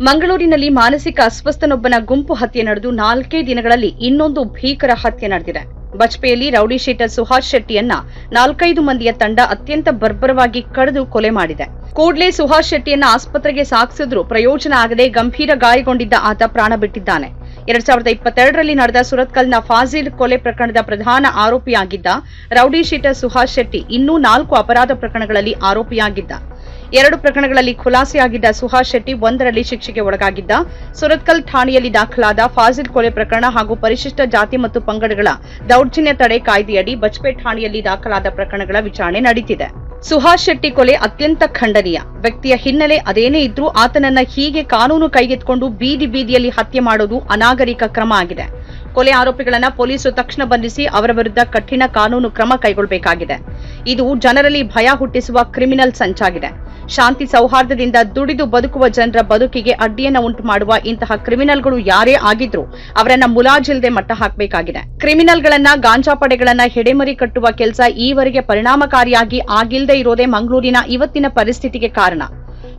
ಮಂಗಳೂರಿನಲ್ಲಿ ಮಾನಸಿಕ ಅಸ್ವಸ್ಥನೊಬ್ಬನ ಗುಂಪು ಹತ್ಯೆ ನಡೆದು ನಾಲ್ಕೇ ದಿನಗಳಲ್ಲಿ ಇನ್ನೊಂದು ಭೀಕರ ಹತ್ಯೆ ನಡೆದಿದೆ. ಬಜ್ಪೆಯಲ್ಲಿ ರೌಡಿ ಶೀಟರ್ ಸುಹಾಸ್ ಶೆಟ್ಟಿಯನ್ನ ನಾಲ್ಕೈದು ಮಂದಿಯ ತಂಡ ಅತ್ಯಂತ ಬರ್ಬರವಾಗಿ ಕಡಿದು ಕೊಲೆ ಮಾಡಿದೆ. ಕೂಡಲೇ ಸುಹಾಸ್ ಶೆಟ್ಟಿಯನ್ನ ಆಸ್ಪತ್ರೆಗೆ ಸಾಗಿಸಿದ್ರೂ ಪ್ರಯೋಜನ ಆಗದೆ ಗಂಭೀರ ಗಾಯಗೊಂಡಿದ್ದ ಆತ ಪ್ರಾಣ ಬಿಟ್ಟಿದ್ದಾನೆ. ಎರಡ್ ಸಾವಿರದ ಇಪ್ಪತ್ತೆರಡರಲ್ಲಿ ನಡೆದ ಸುರತ್ಕಲ್ನ ಫಾಜಿಲ್ ಕೊಲೆ ಪ್ರಕರಣದ ಪ್ರಧಾನ ಆರೋಪಿಯಾಗಿದ್ದ ರೌಡಿ ಶೀಟರ್ ಸುಹಾಸ್ ಶೆಟ್ಟಿ ಇನ್ನೂ ನಾಲ್ಕು ಅಪರಾಧ ಪ್ರಕರಣಗಳಲ್ಲಿ ಆರೋಪಿಯಾಗಿದ್ದ. ಎರಡು ಪ್ರಕರಣಗಳಲ್ಲಿ ಖುಲಾಸೆಯಾಗಿದ್ದ ಸುಹಾಸ್ ಶೆಟ್ಟಿ ಒಂದರಲ್ಲಿ ಶಿಕ್ಷೆಗೆ ಒಳಗಾಗಿದ್ದ. ಸುರತ್ಕಲ್ ಠಾಣೆಯಲ್ಲಿ ದಾಖಲಾದ ಫಾಜಿಲ್ ಕೊಲೆ ಪ್ರಕರಣ ಹಾಗೂ ಪರಿಶಿಷ್ಟ ಜಾತಿ ಮತ್ತು ಪಂಗಡಗಳ ದೌರ್ಜನ್ಯ ತಡೆ ಕಾಯ್ದೆಯಡಿ ಬಜ್ಪೆ ಠಾಣೆಯಲ್ಲಿ ದಾಖಲಾದ ಪ್ರಕರಣಗಳ ವಿಚಾರಣೆ ನಡೆಯುತ್ತಿದೆ ಸುಹಾಸ್ ಶೆಟ್ಟಿ ಕೊಲೆ ಅತ್ಯಂತ ಖಂಡನೀಯ. ವ್ಯಕ್ತಿಯ ಹಿನ್ನೆಲೆ ಅದೇನೇ ಇದ್ರೂ ಆತನನ್ನ ಹೀಗೆ ಕಾನೂನು ಕೈಗೆತ್ಕೊಂಡು ಬೀದಿ ಬೀದಿಯಲ್ಲಿ ಹತ್ಯೆ ಮಾಡೋದು ಅನಾಗರಿಕ ಕ್ರಮ ಆಗಿದೆ. ಕೊಲೆ ಆರೋಪಿಗಳನ್ನ ಪೊಲೀಸರು ತಕ್ಷಣ ಬಂಧಿಸಿ ಅವರ ವಿರುದ್ಧ ಕಠಿಣ ಕಾನೂನು ಕ್ರಮ ಕೈಗೊಳ್ಳಬೇಕಾಗಿದೆ. ಇದು ಜನರಲ್ಲಿ ಭಯ ಹುಟ್ಟಿಸುವ ಕ್ರಿಮಿನಲ್ ಸಂಚಾಗಿದೆ. ಶಾಂತಿ ಸೌಹಾರ್ದದಿಂದ ದುಡಿದು ಬದುಕುವ ಜನರ ಬದುಕಿಗೆ ಅಡ್ಡಿಯನ್ನ ಉಂಟು ಮಾಡುವ ಇಂತಹ ಕ್ರಿಮಿನಲ್ಗಳು ಯಾರೇ ಆಗಿದ್ರೂ ಅವರನ್ನ ಮುಲಾಜಿಲ್ಲದೆ ಮಟ್ಟ ಹಾಕಬೇಕಾಗಿದೆ. ಕ್ರಿಮಿನಲ್ಗಳನ್ನ, ಗಾಂಜಾ ಪಡೆಗಳನ್ನ ಹೆಡೆಮರಿ ಕಟ್ಟುವ ಕೆಲಸ ಈವರೆಗೆ ಪರಿಣಾಮಕಾರಿಯಾಗಿ ಆಗಿಲ್ಲದೆ ಇರೋದೇ ಮಂಗಳೂರಿನ ಇವತ್ತಿನ ಪರಿಸ್ಥಿತಿಗೆ ಕಾರಣ.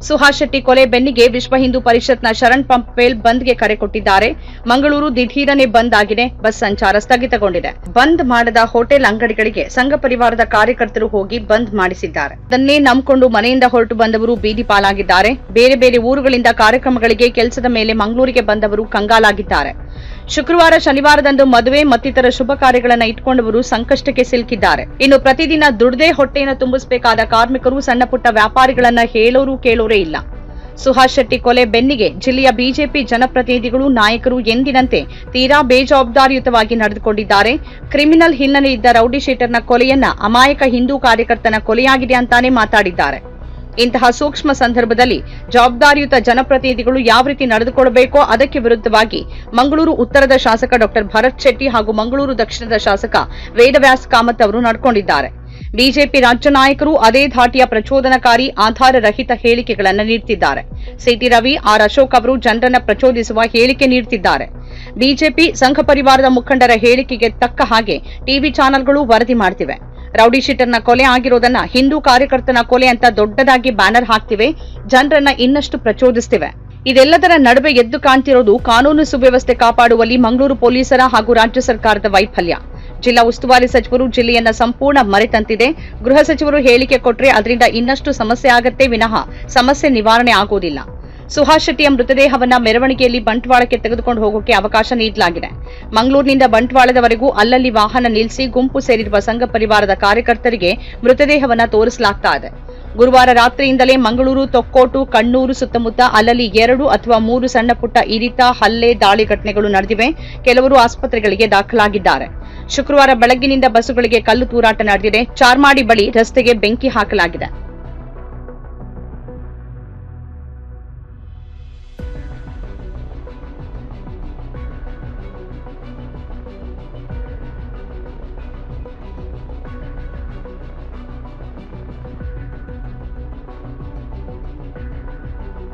ಸುಹಾಸ್ ಶೆಟ್ಟಿ ಕೊಲೆ ಬೆನ್ನಿಗೆ ವಿಶ್ವ ಹಿಂದೂ ಪರಿಷತ್ನ ಶರಣ್ ಪಂಪೇಲ್ ಬಂದ್ಗೆ ಕರೆ ಕೊಟ್ಟಿದ್ದಾರೆ. ಮಂಗಳೂರು ದಿಢೀರನೆ ಬಂದ್ ಆಗಿದೆ. ಬಸ್ ಸಂಚಾರ ಸ್ಥಗಿತಗೊಂಡಿದೆ. ಬಂದ್ ಮಾಡದ ಹೋಟೆಲ್ ಅಂಗಡಿಗಳಿಗೆ ಸಂಘ ಪರಿವಾರದ ಕಾರ್ಯಕರ್ತರು ಹೋಗಿ ಬಂದ್ ಮಾಡಿಸಿದ್ದಾರೆ. ಅದನ್ನೇ ನಂಬಿಕೊಂಡು ಮನೆಯಿಂದ ಹೊರಟು ಬಂದವರು ಬೀದಿ ಪಾಲಾಗಿದ್ದಾರೆ. ಬೇರೆ ಬೇರೆ ಊರುಗಳಿಂದ ಕಾರ್ಯಕ್ರಮಗಳಿಗೆ, ಕೆಲಸದ ಮೇಲೆ ಮಂಗಳೂರಿಗೆ ಬಂದವರು ಕಂಗಾಲಾಗಿದ್ದಾರೆ. ಶುಕ್ರವಾರ, ಶನಿವಾರದಂದು ಮದುವೆ, ಮತ್ತಿತರ ಶುಭ ಕಾರ್ಯಗಳನ್ನು ಇಟ್ಕೊಂಡವರು ಸಂಕಷ್ಟಕ್ಕೆ ಸಿಲುಕಿದ್ದಾರೆ. ಇನ್ನು ಪ್ರತಿದಿನ ದುಡ್ದೇ ಹೊಟ್ಟೆಯನ್ನು ತುಂಬಿಸಬೇಕಾದ ಕಾರ್ಮಿಕರು ಸಣ್ಣ ಪುಟ್ಟ ವ್ಯಾಪಾರಿಗಳನ್ನ ಹೇಳೋರು ಕೇಳೋರೇ ಇಲ್ಲ. ಸುಹಾಸ್ ಶೆಟ್ಟಿ ಕೊಲೆ ಬೆನ್ನಿಗೆ ಜಿಲ್ಲೆಯ ಬಿಜೆಪಿ ಜನಪ್ರತಿನಿಧಿಗಳು ನಾಯಕರು ಎಂದಿನಂತೆ ತೀರಾ ಬೇಜವಾಬ್ದಾರಿಯುತವಾಗಿ ನಡೆದುಕೊಂಡಿದ್ದಾರೆ. ಕ್ರಿಮಿನಲ್ ಹಿನ್ನೆಲೆ ಇದ್ದ ರೌಡಿ ಶೀಟರ್ನ ಕೊಲೆಯನ್ನ ಅಮಾಯಕ ಹಿಂದೂ ಕಾರ್ಯಕರ್ತನ ಕೊಲೆಯಾಗಿದೆ ಅಂತಾನೆ ಮಾತಾಡಿದ್ದಾರೆ. ಇಂತಹ ಸೂಕ್ಷ್ಮ ಸಂದರ್ಭದಲ್ಲಿ ಜವಾಬ್ದಾರಿಯುತ ಜನಪ್ರತಿನಿಧಿಗಳು ಯಾವ ರೀತಿ ನಡೆದುಕೊಳ್ಳಬೇಕೋ ಅದಕ್ಕೆ ವಿರುದ್ಧವಾಗಿ ಮಂಗಳೂರು ಉತ್ತರದ ಶಾಸಕ ಡಾಕ್ಟರ್ ಭರತ್ ಶೆಟ್ಟಿ ಹಾಗೂ ಮಂಗಳೂರು ದಕ್ಷಿಣದ ಶಾಸಕ ವೇದವ್ಯಾಸ್ ಕಾಮತ್ ಅವರು ನಡ್ಕೊಂಡಿದ್ದಾರೆ. ಬಿಜೆಪಿ ರಾಜ್ಯ ನಾಯಕರು ಅದೇ ಧಾಟಿಯ ಪ್ರಚೋದನಕಾರಿ ಆಧಾರರಹಿತ ಹೇಳಿಕೆಗಳನ್ನು ನೀಡುತ್ತಿದ್ದಾರೆ ಸಿಟಿ ರವಿ ಆರ್ ಅಶೋಕ್ ಅವರು ಜನರನ್ನು ಪ್ರಚೋದಿಸುವ ಹೇಳಿಕೆ ನೀಡುತ್ತಿದ್ದಾರೆ ಬಿಜೆಪಿ ಸಂಘ ಪರಿವಾರದ ಮುಖಂಡರ ಹೇಳಿಕೆಗೆ ತಕ್ಕ ಹಾಗೆ ಟಿವಿ ಚಾನೆಲ್ಗಳು ವರದಿ ಮಾಡ್ತಿವೆ. ರೌಡಿ ಶೀಟರ್ನ ಕೊಲೆ ಆಗಿರೋದನ್ನ ಹಿಂದೂ ಕಾರ್ಯಕರ್ತನ ಕೊಲೆ ಅಂತ ದೊಡ್ಡದಾಗಿ ಬ್ಯಾನರ್ ಹಾಕ್ತಿವೆ. ಜನರನ್ನ ಇನ್ನಷ್ಟು ಪ್ರಚೋದಿಸ್ತಿವೆ. ಇದೆಲ್ಲದರ ನಡುವೆ ಎದ್ದು ಕಾಣ್ತಿರೋದು ಕಾನೂನು ಸುವ್ಯವಸ್ಥೆ ಕಾಪಾಡುವಲ್ಲಿ ಮಂಗಳೂರು ಪೊಲೀಸರ ಹಾಗೂ ರಾಜ್ಯ ಸರ್ಕಾರದ ವೈಫಲ್ಯ. ಜಿಲ್ಲಾ ಉಸ್ತುವಾರಿ ಸಚಿವರು ಜಿಲ್ಲೆಯನ್ನ ಸಂಪೂರ್ಣ ಮರೆತಂತಿದೆ. ಗೃಹ ಸಚಿವರು ಹೇಳಿಕೆ ಕೊಟ್ರೆ ಅದರಿಂದ ಇನ್ನಷ್ಟು ಸಮಸ್ಯೆ ಆಗತ್ತೆ. ವಿನಃ ಸಮಸ್ಯೆ ನಿವಾರಣೆ ಆಗೋದಿಲ್ಲ. ಸುಹಾಸ್ ಶೆಟ್ಟಿಯ ಮೃತದೇಹವನ್ನ ಮೆರವಣಿಗೆಯಲ್ಲಿ ಬಂಟ್ವಾಳಕ್ಕೆ ತೆಗೆದುಕೊಂಡು ಹೋಗೋಕೆ ಅವಕಾಶ ನೀಡಲಾಗಿದೆ. ಮಂಗಳೂರಿನಿಂದ ಬಂಟ್ವಾಳದವರೆಗೂ ಅಲ್ಲಲ್ಲಿ ವಾಹನ ನಿಲ್ಲಿಸಿ ಗುಂಪು ಸೇರಿರುವ ಸಂಘ ಪರಿವಾರದ ಕಾರ್ಯಕರ್ತರಿಗೆ ಮೃತದೇಹವನ್ನ ತೋರಿಸಲಾಗ್ತಾ ಇದೆ. ಗುರುವಾರ ರಾತ್ರಿಯಿಂದಲೇ ಮಂಗಳೂರು, ತೊಕ್ಕೋಟು, ಕಣ್ಣೂರು ಸುತ್ತಮುತ್ತ ಅಲ್ಲಲ್ಲಿ ಎರಡು ಅಥವಾ ಮೂರು ಸಣ್ಣ ಪುಟ್ಟ ಇರಿತ, ಹಲ್ಲೆ, ದಾಳಿ ಘಟನೆಗಳು ನಡೆದಿವೆ. ಕೆಲವರು ಆಸ್ಪತ್ರೆಗಳಿಗೆ ದಾಖಲಾಗಿದ್ದಾರೆ. ಶುಕ್ರವಾರ ಬೆಳಗ್ಗಿನಿಂದ ಬಸ್ಸುಗಳಿಗೆ ಕಲ್ಲು ತೂರಾಟ ನಡೆದಿದೆ. ಚಾರ್ಮಾಡಿ ಬಳಿ ರಸ್ತೆಗೆ ಬೆಂಕಿ ಹಾಕಲಾಗಿದೆ.